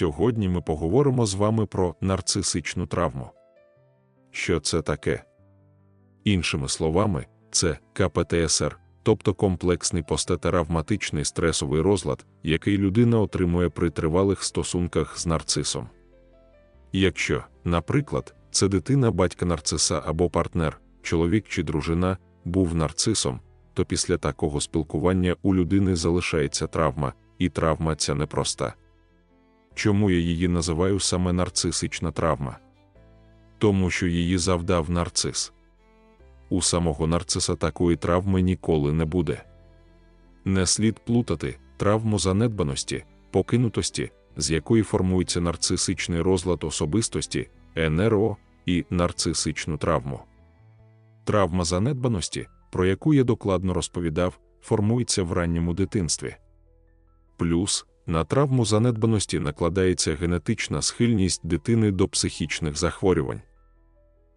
Сьогодні ми поговоримо з вами про нарцисичну травму. Що це таке? Іншими словами, це КПТСР, тобто комплексний постатравматичний стресовий розлад, який людина отримує при тривалих стосунках з нарцисом. Якщо, наприклад, це дитина батька нарциса або партнер, чоловік чи дружина, був нарцисом, то після такого спілкування у людини залишається травма, і травма ця непроста. Чому я її називаю саме нарцисична травма? Тому що її завдав нарцис. У самого нарциса такої травми ніколи не буде. Не слід плутати травму занедбаності, покинутості, з якої формується нарцисичний розлад особистості, НРО і нарцисичну травму. Травма занедбаності, про яку я докладно розповідав, формується в ранньому дитинстві. Плюс на травму занедбаності накладається генетична схильність дитини до психічних захворювань.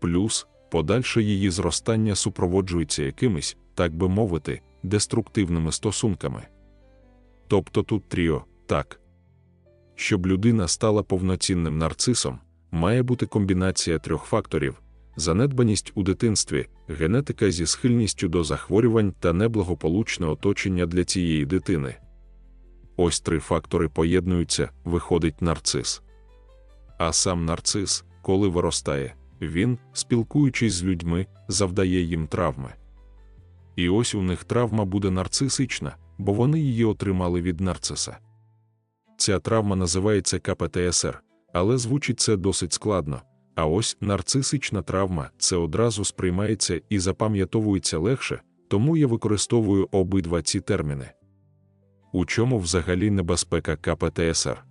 Плюс подальше її зростання супроводжується якимись, так би мовити, деструктивними стосунками. Тобто тут тріо, так. Щоб людина стала повноцінним нарцисом, має бути комбінація трьох факторів: занедбаність у дитинстві, генетика зі схильністю до захворювань та неблагополучне оточення для цієї дитини. Ось три фактори поєднуються, виходить нарцис. А сам нарцис, коли виростає, він, спілкуючись з людьми, завдає їм травми. І ось у них травма буде нарцисична, бо вони її отримали від нарциса. Ця травма називається КПТСР, але звучить це досить складно. А ось нарцисична травма це одразу сприймається і запам'ятовується легше, тому я використовую обидва ці терміни. У чому взагалі небезпека КПТСР?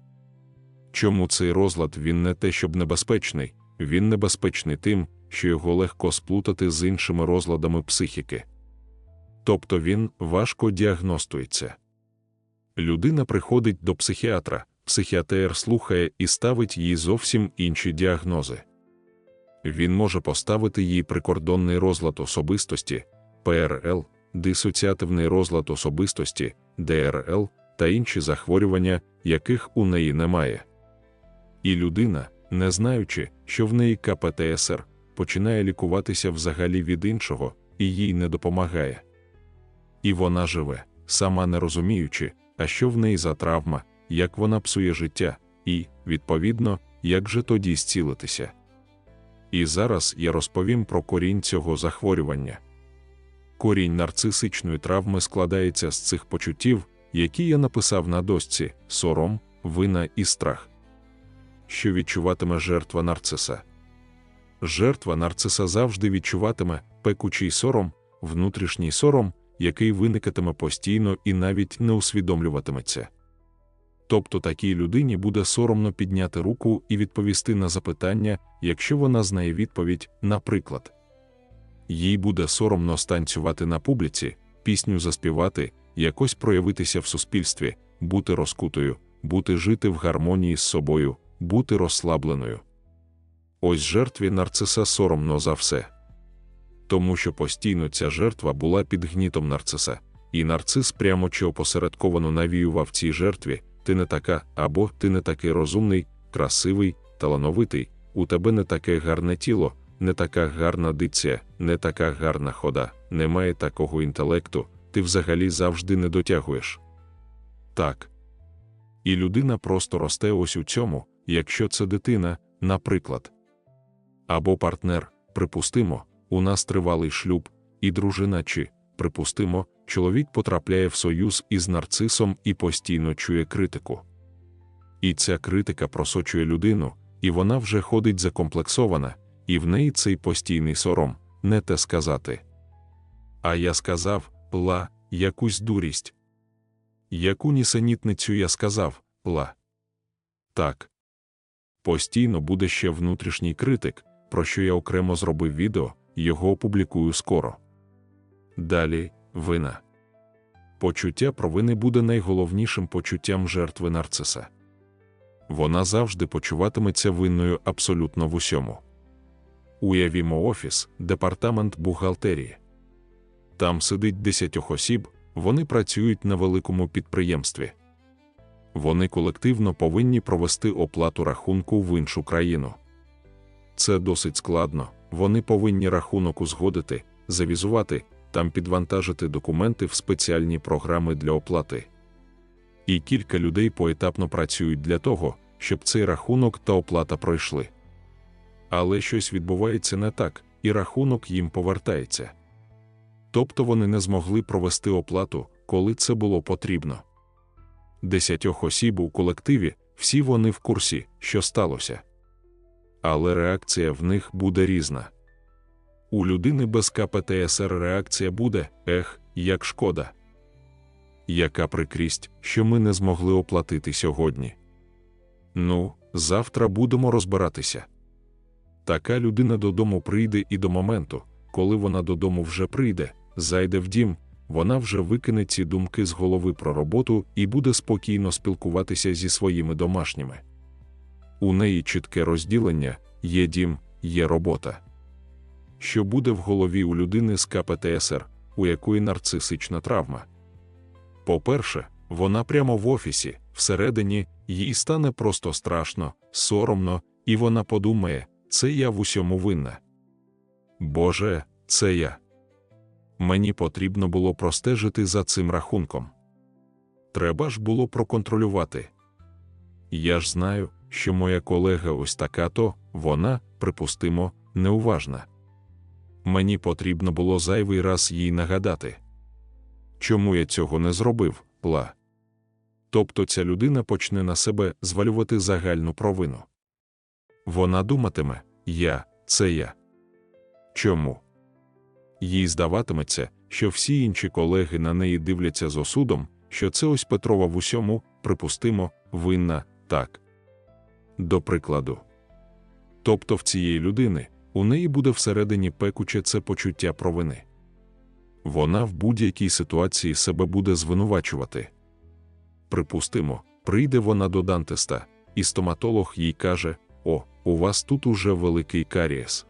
Чому цей розлад він не те, щоб небезпечний, він небезпечний тим, що його легко сплутати з іншими розладами психіки. Тобто він важко діагностується. Людина приходить до психіатра, психіатр слухає і ставить їй зовсім інші діагнози. Він може поставити їй прикордонний розлад особистості, ПРЛ, дисоціативний розлад особистості, ДРЛ та інші захворювання, яких у неї немає. І людина, не знаючи, що в неї КПТСР, починає лікуватися взагалі від іншого і їй не допомагає. І вона живе, сама не розуміючи, а що в неї за травма, як вона псує життя, і, відповідно, як же тоді зцілитися. І зараз я розповім про корінь цього захворювання. Корінь нарцисичної травми складається з цих почуттів, які я написав на дошці: сором, вина і страх. Що відчуватиме жертва нарциса? Жертва нарциса завжди відчуватиме пекучий сором, внутрішній сором, який виникатиме постійно і навіть не усвідомлюватиметься. Тобто такій людині буде соромно підняти руку і відповісти на запитання, якщо вона знає відповідь, наприклад, їй буде соромно станцювати на публіці, пісню заспівати, якось проявитися в суспільстві, бути розкутою, бути жити в гармонії з собою, бути розслабленою. Ось жертві нарциса соромно за все. Тому що постійно ця жертва була під гнітом нарциса, і нарцис прямо чи опосередковано навіював цій жертві ти не така, або ти не такий розумний, красивий, талановитий, у тебе не таке гарне тіло, не така гарна диція, не така гарна хода, немає такого інтелекту, ти взагалі завжди не дотягуєш. Так. І людина просто росте ось у цьому, якщо це дитина, наприклад. Або партнер, припустимо, у нас тривалий шлюб, і дружина чи, припустимо, чоловік потрапляє в союз із нарцисом і постійно чує критику. І ця критика просочує людину, і вона вже ходить закомплексована, і в неї цей постійний сором, не те сказати. А я сказав, ла, якусь дурість. Яку нісенітницю я сказав, ла. Так. Постійно буде ще внутрішній критик, про що я окремо зробив відео, його опублікую скоро. Далі вина. Почуття провини буде найголовнішим почуттям жертви нарциса. Вона завжди почуватиметься винною абсолютно в усьому. Уявімо офіс, департамент бухгалтерії. Там сидить десятьох осіб, вони працюють на великому підприємстві. вони колективно повинні провести оплату рахунку в іншу країну. Це досить складно, вони повинні рахунок узгодити, завізувати, там підвантажити документи в спеціальні програми для оплати. І кілька людей поетапно працюють для того, щоб цей рахунок та оплата пройшли. Але щось відбувається не так, і рахунок їм повертається. Тобто вони не змогли провести оплату, коли це було потрібно. Десятьох осіб у колективі, всі вони в курсі, що сталося. Але реакція в них буде різна. У людини без КПТСР реакція буде ех, як шкода. Яка прикрість, що ми не змогли оплатити сьогодні? Ну, завтра будемо розбиратися. Така людина додому прийде і до моменту, коли вона додому вже прийде, зайде в дім, вона вже викине ці думки з голови про роботу і буде спокійно спілкуватися зі своїми домашніми. У неї чітке розділення є дім, є робота. Що буде в голові у людини з КПТСР, у якої нарцисична травма? По-перше, вона прямо в офісі, всередині, їй стане просто страшно, соромно, і вона подумає, це я в усьому винна. Боже, це я. Мені потрібно було простежити за цим рахунком. Треба ж було проконтролювати. Я ж знаю, що моя колега ось така то, вона, припустимо, неуважна. Мені потрібно було зайвий раз їй нагадати. Чому я цього не зробив, ла? Тобто ця людина почне на себе звалювати загальну провину. Вона думатиме я, це я. Чому? Їй здаватиметься, що всі інші колеги на неї дивляться з осудом, що це ось Петрова в усьому, припустимо, винна так. До прикладу. Тобто в цієї людини у неї буде всередині пекуче це почуття провини. Вона в будь-якій ситуації себе буде звинувачувати. Припустимо, прийде вона до Дантеста, і стоматолог їй каже: О, у вас тут уже великий карієс.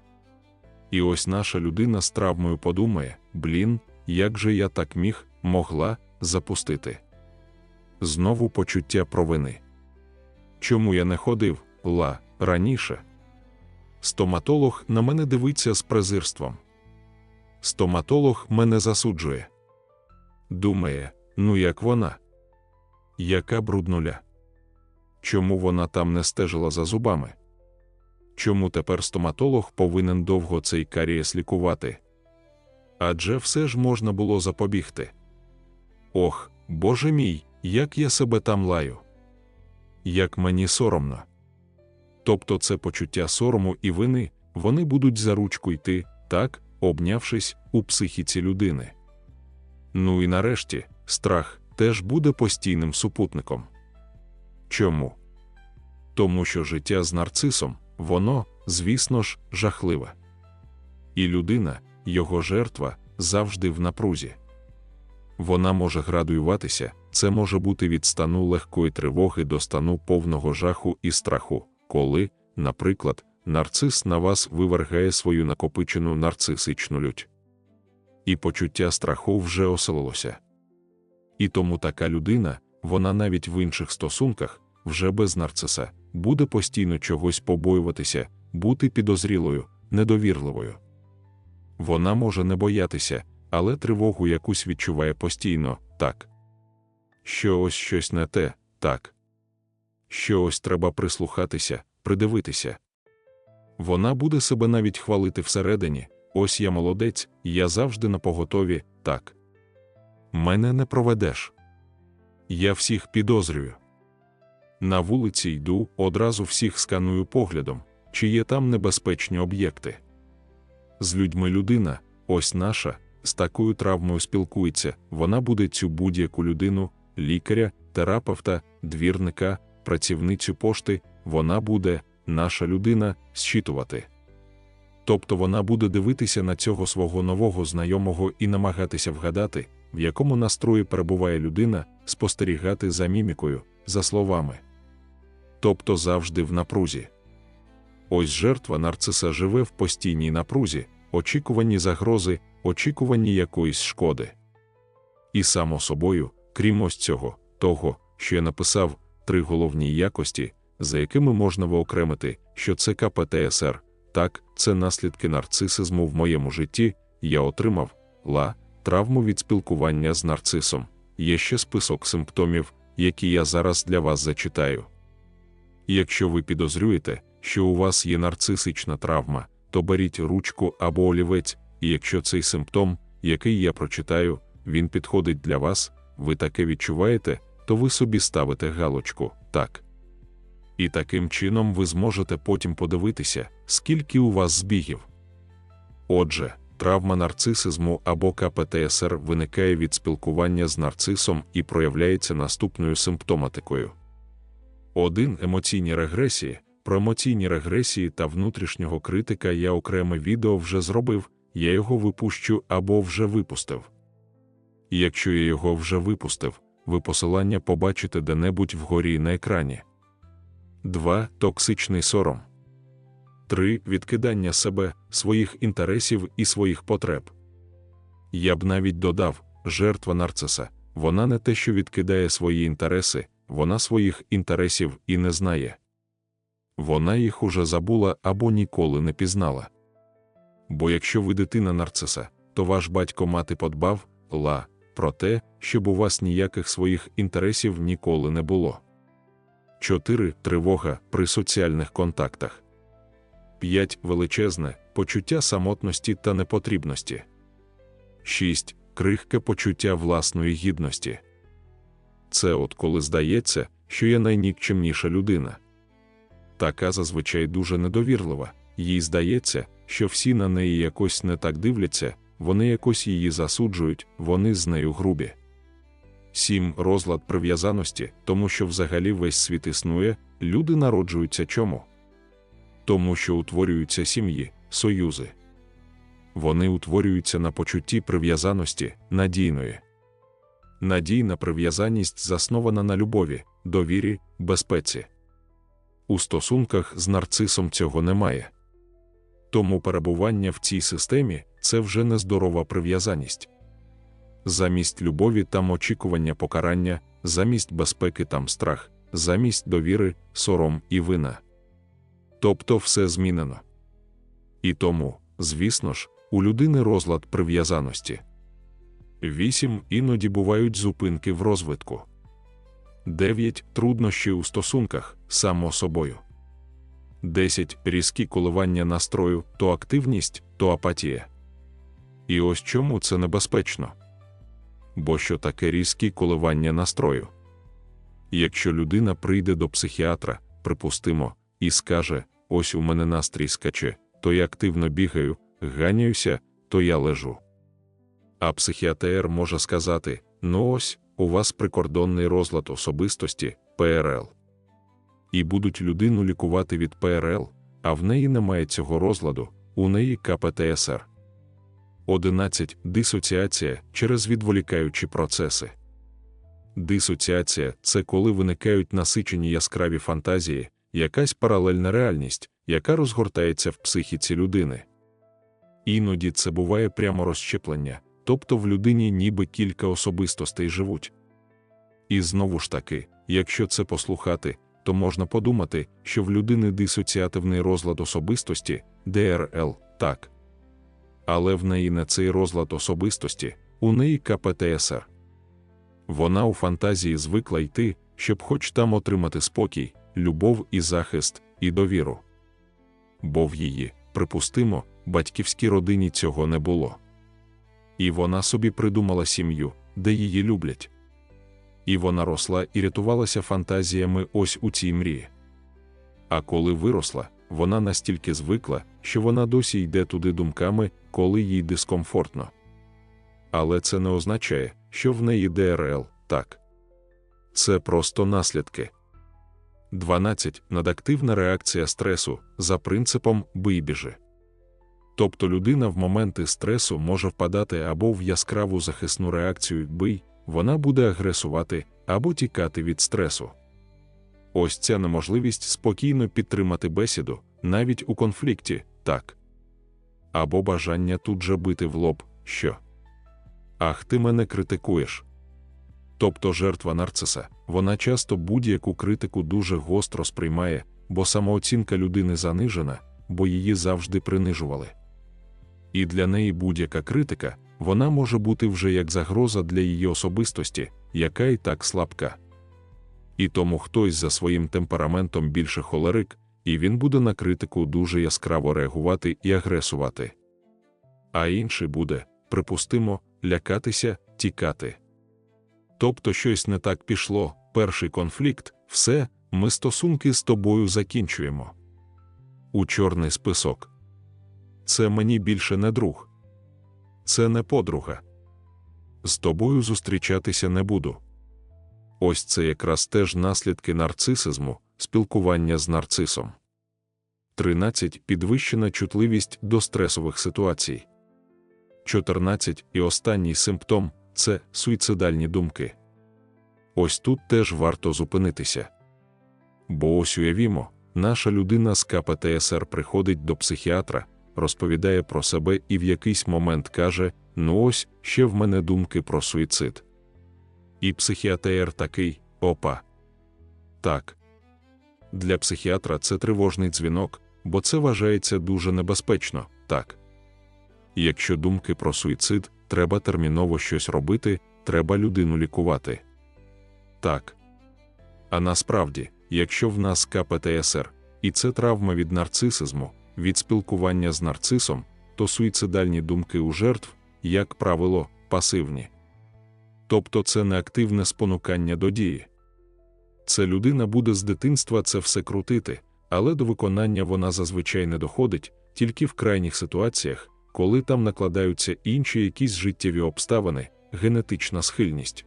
І ось наша людина з травмою подумає: блін, як же я так міг, могла запустити. Знову почуття провини. Чому я не ходив, ла, раніше? Стоматолог на мене дивиться з презирством. Стоматолог мене засуджує. Думає, ну як вона? Яка бруднуля? Чому вона там не стежила за зубами? Чому тепер стоматолог повинен довго цей карієс лікувати? Адже все ж можна було запобігти. Ох, Боже мій, як я себе там лаю! Як мені соромно. Тобто це почуття сорому і вини, вони будуть за ручку йти, так, обнявшись у психіці людини. Ну і нарешті, страх теж буде постійним супутником. Чому? Тому що життя з нарцисом, воно, звісно ж, жахливе. І людина, його жертва, завжди в напрузі. Вона може градуюватися, це може бути від стану легкої тривоги до стану повного жаху і страху, коли, наприклад, нарцис на вас вивергає свою накопичену нарцисичну лють. І почуття страху вже оселилося. І тому така людина, вона навіть в інших стосунках, вже без нарциса, буде постійно чогось побоюватися, бути підозрілою, недовірливою. Вона може не боятися, але тривогу якусь відчуває постійно так. Що ось щось не те, так. Що ось треба прислухатися, придивитися. Вона буде себе навіть хвалити всередині. Ось я молодець, я завжди на поготові, так. Мене не проведеш. Я всіх підозрюю. На вулиці йду, одразу всіх сканую поглядом, чи є там небезпечні об'єкти. З людьми людина, ось наша, з такою травмою спілкується, вона буде цю будь-яку людину, лікаря, терапевта, двірника, працівницю пошти, вона буде, наша людина, зчитувати. Тобто вона буде дивитися на цього свого нового знайомого і намагатися вгадати, в якому настрої перебуває людина, спостерігати за мімікою, за словами. Тобто завжди в напрузі. Ось жертва нарциса живе в постійній напрузі, очікуванні загрози, очікуванні якоїсь шкоди. І само собою, крім ось цього, того, що я написав, три головні якості, за якими можна виокремити, що це КПТСР. Так, це наслідки нарцисизму в моєму житті. Я отримав ла, травму від спілкування з нарцисом. Є ще список симптомів, які я зараз для вас зачитаю. Якщо ви підозрюєте, що у вас є нарцисична травма, то беріть ручку або олівець, і якщо цей симптом, який я прочитаю, він підходить для вас, ви таке відчуваєте, то ви собі ставите галочку так. І таким чином ви зможете потім подивитися, скільки у вас збігів. Отже, травма нарцисизму або КПТСР виникає від спілкування з нарцисом і проявляється наступною симптоматикою. 1. Емоційні регресії. Про емоційні регресії та внутрішнього критика я окреме відео вже зробив, я його випущу або вже випустив. І якщо я його вже випустив, ви посилання побачите де-небудь вгорі на екрані. 2. Токсичний сором. 3. Відкидання себе, своїх інтересів і своїх потреб. Я б навіть додав жертва нарциса. Вона не те, що відкидає свої інтереси, вона своїх інтересів і не знає. Вона їх уже забула або ніколи не пізнала. Бо якщо ви дитина нарциса, то ваш батько мати подбав ла про те, щоб у вас ніяких своїх інтересів ніколи не було. 4. Тривога при соціальних контактах. 5. Величезне почуття самотності та непотрібності. 6. Крихке почуття власної гідності. Це от коли здається, що я найнікчемніша людина. Така зазвичай дуже недовірлива, їй здається, що всі на неї якось не так дивляться, вони якось її засуджують, вони з нею грубі. 7. Розлад прив'язаності, тому що взагалі весь світ існує, люди народжуються чому? Тому що утворюються сім'ї, союзи. Вони утворюються на почутті прив'язаності, надійної. Надійна прив'язаність заснована на любові, довірі, безпеці. У стосунках з нарцисом цього немає. Тому перебування в цій системі це вже нездорова прив'язаність. Замість любові там очікування покарання, замість безпеки там страх, замість довіри, сором і вина. Тобто все змінено. І тому, звісно ж, у людини розлад прив'язаності. 8. Іноді бувають зупинки в розвитку. 9. Труднощі у стосунках, само собою. 10. Різкі коливання настрою, то активність, то апатія. І ось чому це небезпечно. Бо що таке різкі коливання настрою? Якщо людина прийде до психіатра, припустимо, і скаже: ось у мене настрій скаче, то я активно бігаю, ганяюся, то я лежу. А психіатр може сказати: ну ось, у вас прикордонний розлад особистості ПРЛ. І будуть людину лікувати від ПРЛ, а в неї немає цього розладу, у неї КПТСР. 11. Дисоціація через відволікаючі процеси. Дисоціація це коли виникають насичені яскраві фантазії, якась паралельна реальність, яка розгортається в психіці людини. Іноді це буває прямо розщеплення, тобто в людині ніби кілька особистостей живуть. І знову ж таки, якщо це послухати, то можна подумати, що в людини дисоціативний розлад особистості ДРЛ так. Але в неї не цей розлад особистості, у неї КПТСР. Вона у фантазії звикла йти, щоб хоч там отримати спокій, любов і захист, і довіру. Бо в її, припустимо, батьківській родині цього не було. І вона собі придумала сім'ю, де її люблять. І вона росла і рятувалася фантазіями ось у цій мрії. А коли виросла, вона настільки звикла, що вона досі йде туди думками, коли їй дискомфортно. Але це не означає, що в неї ДРЛ так. Це просто наслідки. 12. Надактивна реакція стресу за принципом бий біжи. Тобто людина в моменти стресу може впадати або в яскраву захисну реакцію бий, вона буде агресувати або тікати від стресу. Ось ця неможливість спокійно підтримати бесіду, навіть у конфлікті, так. Або бажання тут же бити в лоб, що. Ах, ти мене критикуєш. тобто жертва нарциса, вона часто будь-яку критику дуже гостро сприймає, бо самооцінка людини занижена, бо її завжди принижували. І для неї будь-яка критика вона може бути вже як загроза для її особистості, яка і так слабка. І тому хтось за своїм темпераментом більше холерик, і він буде на критику дуже яскраво реагувати і агресувати. А інший буде, припустимо, лякатися, тікати. Тобто щось не так пішло, перший конфлікт, все, ми стосунки з тобою закінчуємо. У чорний список. Це мені більше не друг. Це не подруга. З тобою зустрічатися не буду. Ось це якраз теж наслідки нарцисизму, спілкування з нарцисом. 13. Підвищена чутливість до стресових ситуацій. 14. І останній симптом це суїцидальні думки. Ось тут теж варто зупинитися. Бо ось уявімо, наша людина з КПТСР приходить до психіатра, розповідає про себе і в якийсь момент каже: Ну ось ще в мене думки про суїцид. І психіатр такий опа. Так. Для психіатра це тривожний дзвінок, бо це вважається дуже небезпечно, так. Якщо думки про суїцид, треба терміново щось робити, треба людину лікувати. Так. А насправді, якщо в нас КПТСР, і це травма від нарцисизму, від спілкування з нарцисом, то суїцидальні думки у жертв, як правило, пасивні. Тобто це не активне спонукання до дії. Це людина буде з дитинства це все крутити, але до виконання вона зазвичай не доходить, тільки в крайніх ситуаціях, коли там накладаються інші якісь життєві обставини, генетична схильність.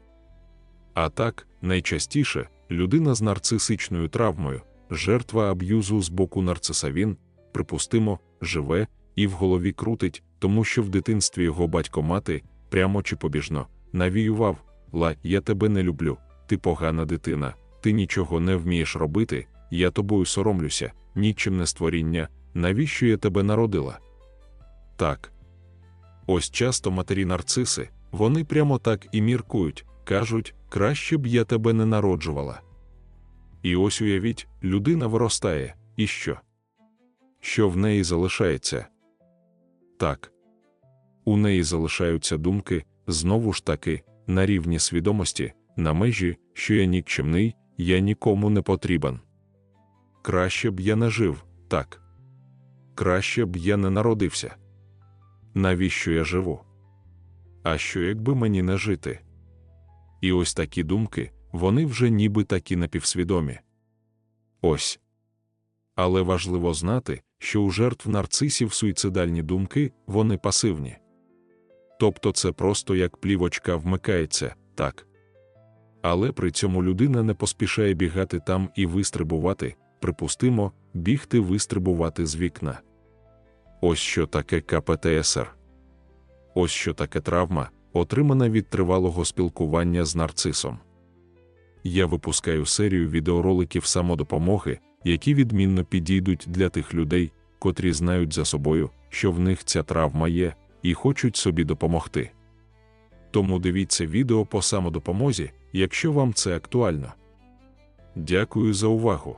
А так, найчастіше людина з нарцисичною травмою, жертва аб'юзу з боку нарциса він, припустимо, живе і в голові крутить, тому що в дитинстві його батько мати, прямо чи побіжно, навіював Ла, я тебе не люблю, ти погана дитина, ти нічого не вмієш робити, я тобою соромлюся, нічим не створіння, навіщо я тебе народила? Так. Ось часто матері нарциси, вони прямо так і міркують, кажуть, краще б я тебе не народжувала. І ось уявіть, людина виростає, і що? Що в неї залишається? Так. У неї залишаються думки, знову ж таки, на рівні свідомості, на межі, що я нікчемний, я нікому не потрібен. Краще б я не жив, так. Краще б я не народився. Навіщо я живу? А що, якби мені не жити? І ось такі думки, вони вже ніби такі напівсвідомі. Ось. Але важливо знати, що у жертв нарцисів суїцидальні думки вони пасивні. Тобто це просто як плівочка вмикається, так. Але при цьому людина не поспішає бігати там і вистрибувати, припустимо, бігти вистрибувати з вікна. Ось що таке КПТСР. Ось що таке травма, отримана від тривалого спілкування з нарцисом. Я випускаю серію відеороликів самодопомоги, які відмінно підійдуть для тих людей, котрі знають за собою, що в них ця травма є, і хочуть собі допомогти. Тому дивіться відео по самодопомозі, якщо вам це актуально. Дякую за увагу!